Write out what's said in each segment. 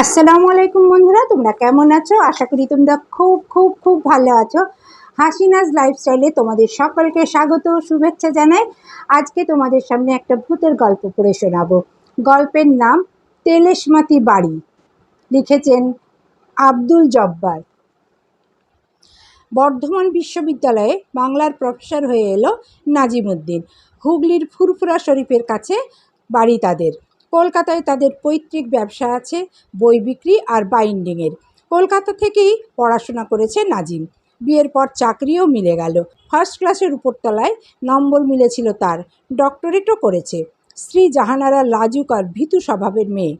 আসসালামু আলাইকুম বন্ধুরা, তোমরা কেমন আছো? আশা করি তোমরা খুব খুব খুব ভালো আছো। হাসিনাজ লাইফস্টাইলে তোমাদের সকলকে স্বাগত, শুভেচ্ছা জানাই। আজকে তোমাদের সামনে একটা ভূতের গল্প পড়ে শোনাবো। গল্পের নাম তেলেশমাতি বাড়ি। লিখেছেন আব্দুল জব্বার। বর্ধমান বিশ্ববিদ্যালয়ে বাংলার প্রফেসর হয়ে এলো নাজিমুদ্দিন। হুগলির ফুরফুরা শরীফের কাছে বাড়ি তাদের। কলকাতায় তাদের পৈতৃক ব্যবসা আছে, বই বিক্রি আর বাইন্ডিংয়ের। কলকাতা থেকেই পড়াশোনা করেছে নাজিম। বিয়ের পর চাকরিও মিলে গেল। ফার্স্ট ক্লাসের উপরতলায় নম্বর মিলেছিল তার। ডক্টরেটও করেছে। স্ত্রী জাহানারা লাজুক আর ভীতু স্বভাবের মেয়ে।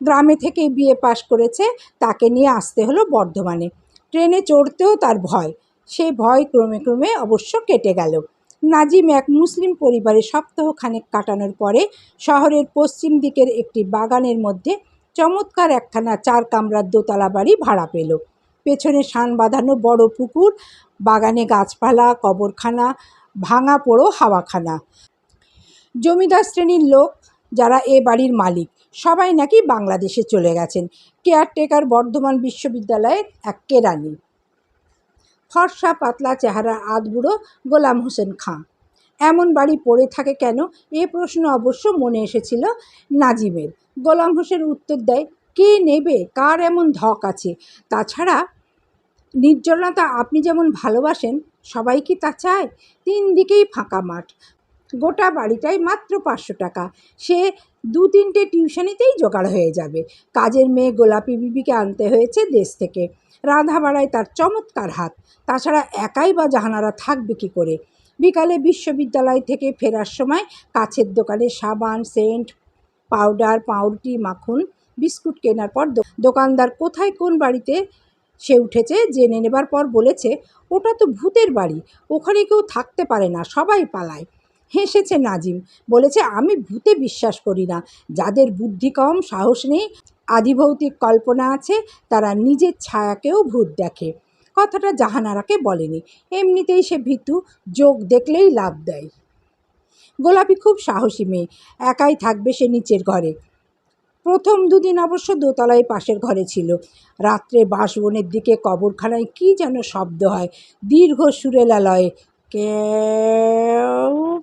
গ্রামে থেকে বিয়ে পাশ করেছে, তাকে নিয়ে আসতে হলো বর্ধমানে। ট্রেনে চড়তেও তার ভয়। সেই ভয় ক্রমে ক্রমে অবশ্য কেটে গেল। নাজিম এক মুসলিম পরিবারে সপ্তাহখানেক কাটানোর পরে শহরের পশ্চিম দিকের একটি বাগানের মধ্যে চমৎকার একখানা চার কামরার দোতলা বাড়ি ভাড়া পেল। পেছনে শান বাঁধানো বড় পুকুর, বাগানে গাছপালা, কবরখানা, ভাঙা পোড়ো হাওয়াখানা। জমিদার শ্রেণির লোক যারা এ বাড়ির মালিক, সবাই নাকি বাংলাদেশে চলে গেছেন। কেয়ারটেকার বর্ধমান বিশ্ববিদ্যালয়ের এক কেরানি। ফর্সা পাতলা চেহারা আধবুড়ো গোলাম হোসেন খাঁ। এমন বাড়ি পড়ে থাকে কেন? এ প্রশ্ন অবশ্য মনে এসেছিল নাজিমের। গোলাম হোসেন উত্তর দেয়, কে নেবে? কার এমন ধক আছে? তাছাড়া নির্জনতা আপনি যেমন ভালোবাসেন, সবাই কি তা চায়? তিন দিকেই ফাঁকা মাঠ। গোটা বাড়িটাই মাত্র পাঁচশো টাকা। সে দু তিনটে টিউশনিতেই জোগাড় হয়ে যাবে। কাজের মেয়ে গোলাপি বিবিকে আনতে হয়েছে দেশ থেকে। রাধা বাড়ায় তার চমৎকার হাত। তাছাড়া একাই বা জাহানারা থাকবে কী করে? বিকালে বিশ্ববিদ্যালয় থেকে ফেরার সময় কাছের দোকানে সাবান, সেন্ট, পাউডার, পাউরুটি, মাখন, বিস্কুট কেনার পর দোকানদার কোথায় কোন বাড়িতে সে উঠেছে জেনে নেবার পর বলেছে, ওটা তো ভূতের বাড়ি। ওখানে কেউ থাকতে পারে না, সবাই পালায়। হেসেছে নাজিম। বলেছে, আমি ভূতে বিশ্বাস করি না। যাদের বুদ্ধি কম, সাহস নেই, আধিভৌতিক কল্পনা আছে, তারা নিজের ছায়াকেও ভূত দেখে। কথাটা জাহানারাকে বলেনি। এমনিতেই সে ভীতু, যোগ দেখলেই লাভ দেয়। গোলাপি খুব সাহসী মেয়ে। একাই থাকবে সে নিচের ঘরে। প্রথম দুদিন অবশ্য দোতলায় পাশের ঘরে ছিল। রাত্রে বাঁশবনের দিকে কবরখানায় কি যেন শব্দ হয়। দীর্ঘ সুরেলালয়ে কেউ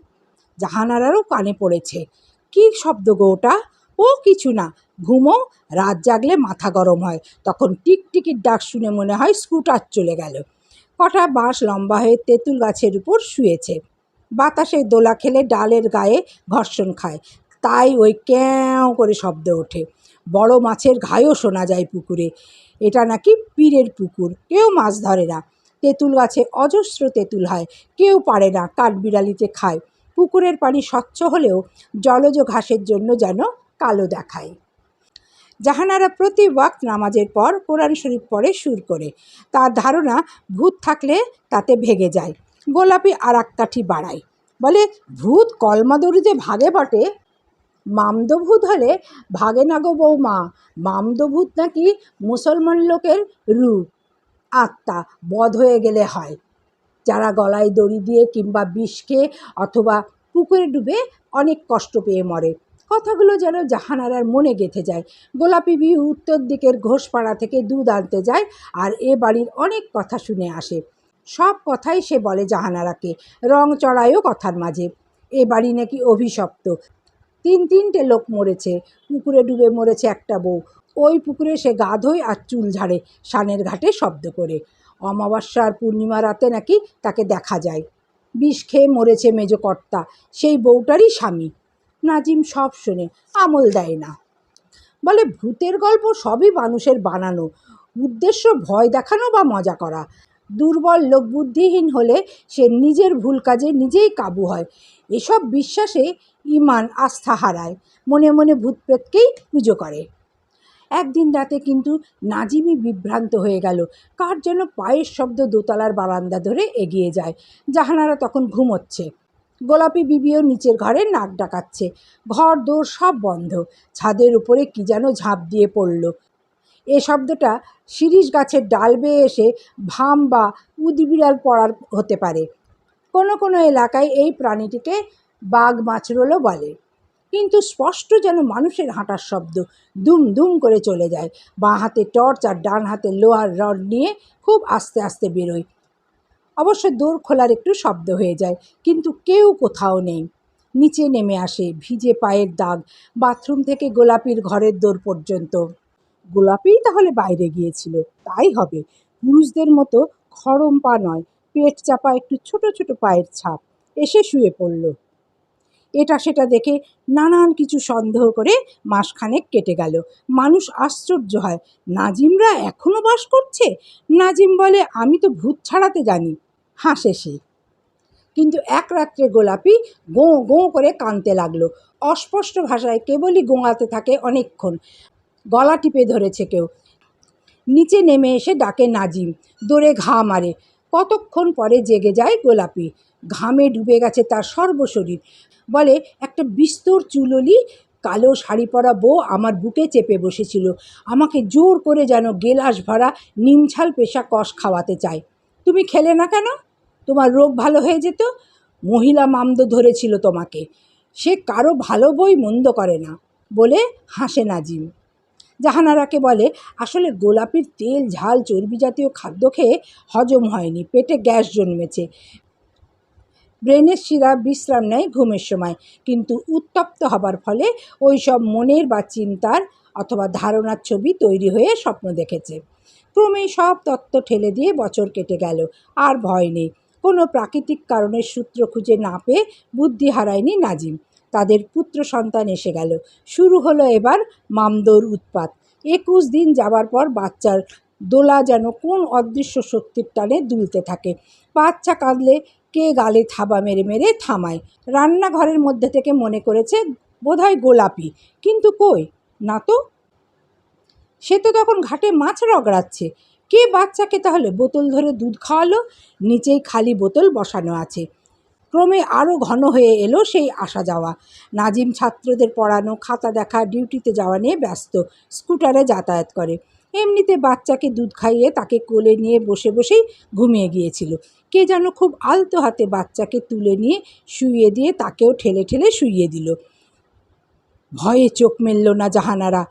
জাহানারারও কানে পড়েছে। কি শব্দ গো ওটা? ও কিছু না। ঘুমো, রাত জাগলে মাথা গরম হয়। তখন টিকটিকির ডাক শুনে মনে হয় স্কুটার চলে গেল। কটা বাঁশ লম্বা হয়ে তেঁতুল গাছের উপর শুয়েছে। বাতাসে দোলা খেলে ডালের গায়ে ঘর্ষণ খায়। তাই ওই ক্যাও করে শব্দ ওঠে। বড় মাছের ঘায়ও শোনা যায় পুকুরে। এটা নাকি পীরের পুকুর। কেউ মাছ ধরে না। তেঁতুল গাছে অজস্র তেঁতুল হয়। কেউ পারে না। কাঠবিড়ালিতে খায়। পুকুরের পানি স্বচ্ছ হলেও জলজ ঘাসের জন্য যেন কালো দেখায়। জাহানারা প্রতি ওয়াক্ত নামাজের পর কোরআন শরীফ পড়ে সুর করে। তার ধারণা, ভূত থাকলে তাতে ভেগে যায়, গোলাপি আর কাঠি বাড়ায়। বলে, ভূত কলমাদড়িতে ভাগে বটে। মামদভূত হলে ভাগে না গো বৌমা। মামদভূত নাকি মুসলমান লোকের রূপ। আত্মা বধ হয়ে গেলে হয়। যারা গলায় দড়ি দিয়ে কিংবা বিষ খেয়ে অথবা পুকুরে ডুবে অনেক কষ্ট পেয়ে মরে। কথাগুলো যেন জাহানারার মনে গেঁথে যায়। গোলাপি বিহু উত্তর দিকের ঘোষপাড়া থেকে দুধ আনতে যায় আর এ বাড়ির অনেক কথা শুনে আসে। সব কথাই সে বলে জাহানারাকে। রং চড়ায়ও কথার মাঝে। এ বাড়ি নাকি অভিশপ্ত। তিন তিনটে লোক মরেছে। পুকুরে ডুবে মরেছে একটা বউ। ওই পুকুরে সে গা ধোয় আর চুল ঝাড়ে সানের ঘাটে শব্দ করে। অমাবস্যার পূর্ণিমা রাতে নাকি তাকে দেখা যায়। বিষ খেয়ে মরেছে মেজকর্তা, সেই বউটারই স্বামী। নাজিম সব শোনে, আমল দেয় না। বলে, ভূতের গল্প সবই মানুষের বানানো। উদ্দেশ্য ভয় দেখানো বা মজা করা। দুর্বল লোক বুদ্ধিহীন হলে সে নিজের ভুল কাজে নিজেই কাবু হয়। এসব বিশ্বাসে ইমান আস্থা হারায়। মনে মনে ভূতপ্রেতকেই পুজো করে। একদিন রাতে কিন্তু নাজিমই বিভ্রান্ত হয়ে গেল। কার যেন পায়ের শব্দ দোতলার বারান্দা ধরে এগিয়ে যায়। জাহানারা তখন ঘুমোচ্ছে। গোলাপি বিবিও নিচের ঘরে নাক ডাকাচ্ছে। ঘর দৌড় সব বন্ধ। ছাদের উপরে কি যেন ঝাঁপ দিয়ে পড়ল। এ শব্দটা শিরিষ গাছের ডাল বেয়ে এসে ভাম বা উদিবিড়াল পড়ার হতে পারে। কোনো কোনো এলাকায় এই প্রাণীটিকে বাঘ মাছরোলও বলে। কিন্তু স্পষ্ট যেন মানুষের হাঁটার শব্দ দুম দুম করে চলে যায়। বাঁ হাতে টর্চ আর ডান হাতে লোহার রড নিয়ে খুব আস্তে আস্তে বেরোয়। অবশ্য দোর খোলার একটু শব্দ হয়ে যায়, কিন্তু কেউ কোথাও নেই। নিচে নেমে আসে ভিজে পায়ের দাগ, বাথরুম থেকে গোলাপির ঘরের দোর পর্যন্ত। গোলাপিই তাহলে বাইরে গিয়েছিল, তাই হবে। পুরুষদের মতো খড়ম পা নয়, পেট চাপা একটু ছোট ছোট পায়ের ছাপ। এসে শুয়ে পড়ল। এটা সেটা দেখে নানান কিছু সন্দেহ করে মাসখানেক কেটে গেল। মানুষ আশ্চর্য হয়, নাজিমরা এখনও বাস করছে? নাজিম বলে, আমি তো ভূত ছাড়াতে জানি। হাসে সে। কিন্তু এক রাত্রে গোলাপি গোঁ গোঁ করে কাঁদতে লাগল। অস্পষ্ট ভাষায় কেবলই গোঙাতে থাকে অনেকক্ষণ। গলা টিপে ধরেছে কেউ। নিচে নেমে এসে ডাকে নাজিম, দৌড়ে ঘা মারে। কতক্ষণ পরে জেগে যায় গোলাপি। ঘামে ডুবে গেছে তার সর্বশরীর। বলে, একটা বিস্তর চুললি, কালো শাড়ি পরা বউ আমার বুকে চেপে বসেছিল। আমাকে জোর করে যেন গেলাস ভরা নিমছাল পেশা কষ খাওয়াতে চায়। তুমি খেলে না কেন? তোমার রোগ ভালো হয়ে যেত? মহিলা মামদ ধরেছিল তোমাকে। সে কারও ভালো বই মন্দ করে না। বলে হাসে নাজিম। জাহানারাকে বলে, আসলে গোলাপির তেল, ঝাল, চর্বি জাতীয় খাদ্য খেয়ে হজম হয়নি, পেটে গ্যাস জন্মেছে। ব্রেনের শিরা বিশ্রাম নেয় ঘুমের সময়, কিন্তু উত্তপ্ত হবার ফলে ওই সব মনের বা চিন্তার অথবা ধারণার ছবি তৈরি হয়ে স্বপ্ন দেখেছে। ক্রমেই সব তত্ত্ব ঠেলে দিয়ে বছর কেটে গেল, আর ভয় নেই। কোনো প্রাকৃতিক কারণের সূত্র খুঁজে না পেয়ে বুদ্ধি হারায়নি নাজিম। তাদের পুত্র সন্তান এসে গেল। শুরু হলো এবার মামদোর উৎপাত। একুশ দিন যাবার পর বাচ্চার দোলা যেন কোন অদৃশ্য শক্তির টানে দুলতে থাকে। বাচ্চা কাঁদলে কে গালে থাবা মেরে মেরে থামায়। রান্নাঘরের মধ্যে থেকে মনে করেছে বোধহয় গোলাপি, কিন্তু কই? না তো। সে তো তখন ঘাটে মাছ রগড়াচ্ছে। কে বাচ্চাকে তাহলে বোতল ধরে দুধ খাওয়ালো? নিচেই খালি বোতল বসানো আছে। ক্রমে আরও ঘন হয়ে এলো সেই আসা যাওয়া। নাজিম ছাত্রদের পড়ানো, খাতা দেখা, ডিউটিতে যাওয়া নিয়ে ব্যস্ত। স্কুটারে যাতায়াত করে। এমনিতে বাচ্চাকে দুধ খাইয়ে তাকে কোলে নিয়ে বসে বসেই ঘুমিয়ে গিয়েছিল। কে যেন খুব আলতো হাতে বাচ্চাকে তুলে নিয়ে শুইয়ে দিয়ে তাকেও ঠেলে ঠেলে শুইয়ে দিল। ভয়ে চোখ মেলল না জাহানারা।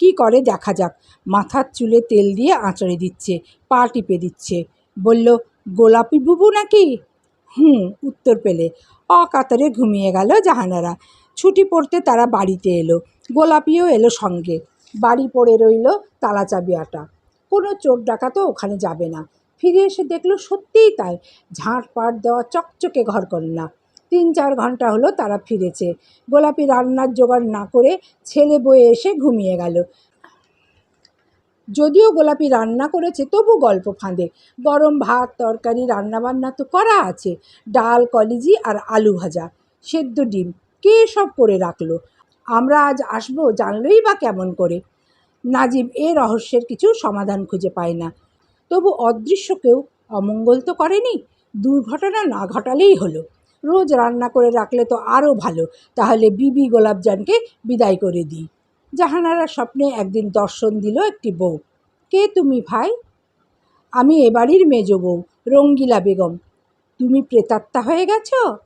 কি করে দেখা যাক, মাথার চুলে তেল দিয়ে আঁচড়ে দিচ্ছে, পা টিপে দিচ্ছে। বলল, গোলাপি বুবু নাকি? হুম, উত্তর পেলে। অকাতরে ঘুমিয়ে গেল জাহানারা। ছুটি পড়তে তারা বাড়িতে এলো। গোলাপিও এলো সঙ্গে। বাড়ি পড়ে রইল তালা চাবি আটা কোনো চোর ডাকাতও ওখানে যাবে না। ফিরে এসে দেখল সত্যিই তাই ঝাঁট পাট দেওয়া চকচকে ঘর না তিন চার ঘণ্টা হলো তারা ফিরেছে। গোলাপি রান্নার জোগাড় না করে ছেলে বয়ে এসে ঘুমিয়ে গেল। যদিও গোলাপি রান্না করেছে, তবু গল্প ফাঁদে। গরম ভাত, তরকারি, রান্নাবান্না তো করা আছে। ডাল, কলিজি আর আলু ভাজা। সেদ্ধ ডিম। কে সব করে রাখল? আমরা আজ আসব জানলই বা কেমন করে। নাজিম এ রহস্যের কিছু সমাধান খুঁজে পায় না। তবু অদৃশ্য কেউ অমঙ্গল তো করেনি, দুর্ঘটনা না ঘটালেই হলো। রোজ রান্না করে রাখলে তো আরও ভালো, তাহলে বিবি গোলাপজানকে বিদায় করে দিই। জাহানারা স্বপ্নে একদিন দর্শন দিল একটি বউ। কে তুমি ভাই? আমি এবাড়ির মেজ বউ, রঙ্গিলা বেগম। তুমি প্রেতাত্মা হয়ে গেছো?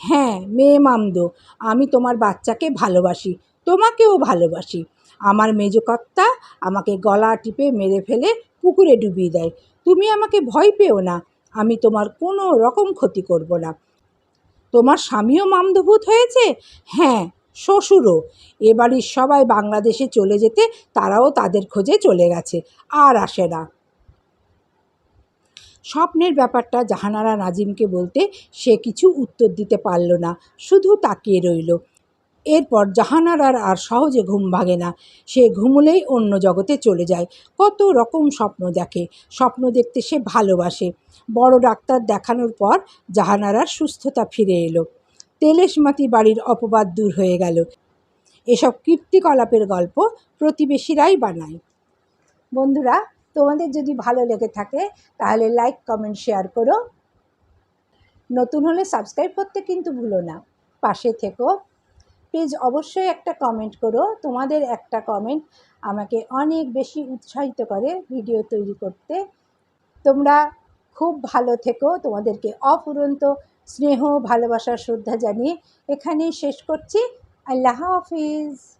হ্যাঁ মেয়ে মামদো, আমি তোমার বাচ্চাকে ভালোবাসি, তোমাকেও ভালোবাসি। আমার মেজকর্তা আমাকে গলা টিপে মেরে ফেলে পুকুরে ডুবিয়ে দেয়। তুমি আমাকে ভয় পেও না, আমি তোমার কোনো রকম ক্ষতি করব না। তোমার স্বামীও মামদভূত হয়েছে? হ্যাঁ শ্বশুরও। এ বাড়ির সবাই বাংলাদেশে চলে যেতে তারাও তাদের খোঁজে চলে গেছে, আর আসে না। স্বপ্নের ব্যাপারটা জাহানারা নাজিমকে বলতে সে কিছু উত্তর দিতে পারল না, শুধু তাকিয়ে রইল। এরপর জাহানারার আর সহজে ঘুম ভাঙে না। সে ঘুমলেই অন্য জগতে চলে যায়। কত রকম স্বপ্ন দেখে। স্বপ্ন দেখতে সে ভালোবাসে। বড় ডাক্তার দেখানোর পর জাহানারার সুস্থতা ফিরে এলো। তেলেশমাতি বাড়ির অপবাদ দূর হয়ে গেল। এসব কীর্তিকলাপের গল্প প্রতিবেশীরাই বানায়। বন্ধুরা তোমাদের যদি ভালো লেগে থাকে, তাহলে লাইক কমেন্ট শেয়ার করো। নতুন হলে সাবস্ক্রাইব করতে কিন্তু ভুলো না। পাশে থেকো। প্লিজ অবশ্যই একটা কমেন্ট করো। তোমাদের একটা কমেন্ট আমাকে অনেক বেশি উৎসাহিত করে ভিডিও তৈরি করতে। তোমরা খুব ভালো থেকো। তোমাদেরকে অফুরন্ত স্নেহ, ভালোবাসা, শ্রদ্ধা জানিয়ে এখানেই শেষ করছি। আল্লাহ হাফিজ।